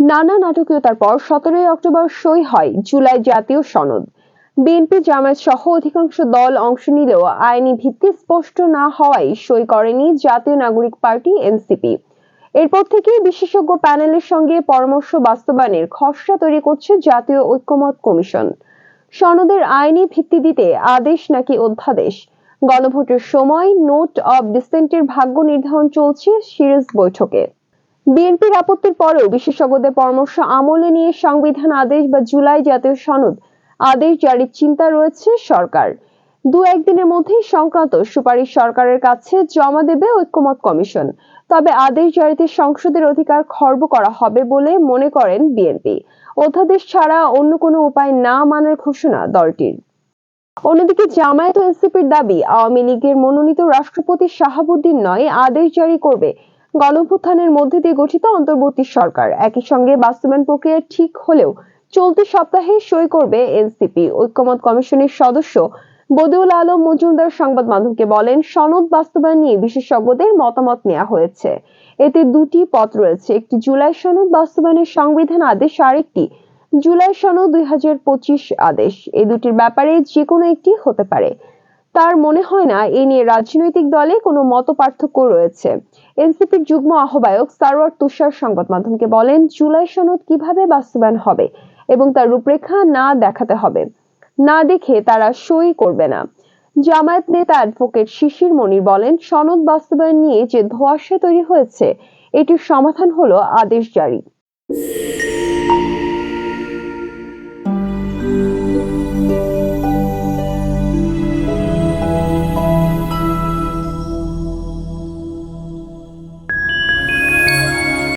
নানা নাটকীয়তার পর সতেরোই অক্টোবর সই হয় জুলাই জাতীয় সনদ। বিএনপি জামায়াত সহ অধিকাংশ দল অংশ নিলেও আইনি ভিত্তি স্পষ্ট না হওয়ায় সই করেনি জাতীয় নাগরিক পার্টি এনসিপি। এরপর থেকে বিশেষজ্ঞ প্যানেলের সঙ্গে পরামর্শ বাস্তবায়নের খসড়া তৈরি করছে জাতীয় ঐক্যমত কমিশন। সনদের আইনি ভিত্তি দিতে আদেশ নাকি অধ্যাদেশ? গণভোটের সময় নোট অব ডিসেন্টের ভাগ্য নির্ধারণ চলছে সিরিজ বৈঠকে। বিএনপির আপত্তির পরেও বিশেষজ্ঞদের পরামর্শ আমলে নিয়ে সংবিধান আদেশ বা জুলাই জাতীয় সনদ আদেশ জারির চিন্তা রয়েছে সরকার। দু একদিনের মধ্যেই সংক্রান্ত সুপারিশ সরকারের কাছে জমা দেবে ঐক্যমত কমিশন। তবে আদেশ জারিতে সংসদের অধিকার খর্ব করা হবে বলে মনে করেন বিএনপি। অধ্যাদেশ ছাড়া অন্য কোনো উপায় না মানার ঘোষণা দলটির। অন্যদিকে জামায়াত ও এনসিপির দাবি, আওয়ামী লীগের মনোনীত রাষ্ট্রপতি শাহাবুদ্দিন নয় আদেশ জারি করবে গণভ্যুত্থানের মধ্যে দিয়ে গঠিত অন্তর্বর্তী সরকার। একই সঙ্গে বাস্তবায়ন প্রক্রিয়া ঠিক হলেও চলতি সপ্তাহে সই করবে এনসিপি। ঐক্যমত কমিশনের সদস্য বদিউল আলম মজুমদার সংবাদ মাধ্যমকে বলেন, সনদ বাস্তবায়ন নিয়ে বিশেষজ্ঞদের মতামত নেওয়া হয়েছে। এতে দুটি পথ রয়েছে। একটি জুলাই সনদ বাস্তবায়নের সংবিধান আদেশ, আরেকটি জুলাই সনদ দুই হাজার পঁচিশ আদেশ। এই দুটির ব্যাপারে যে কোনো একটি হতে পারে। তার মনে হয় না এ নিয়ে রাজনৈতিক দলে কোনো মত পার্থক্য রয়েছে। এনসিপির যুগ্ম আহ্বায়ক সারওয়ার তুষার সংবাদ মাধ্যমকে বলেন, জুলাই সনদ কীভাবে বাস্তবায়ন হবে এবং তার রূপরেখা না দেখাতে হবে, না দেখে তারা সই করবে না। জামায়াত নেতা অ্যাডভোকেট শিশির মনির বলেন, সনদ বাস্তবায়ন নিয়ে যে ধোঁয়াশা তৈরি হয়েছে, এটির সমাধান হলো আদেশ জারি।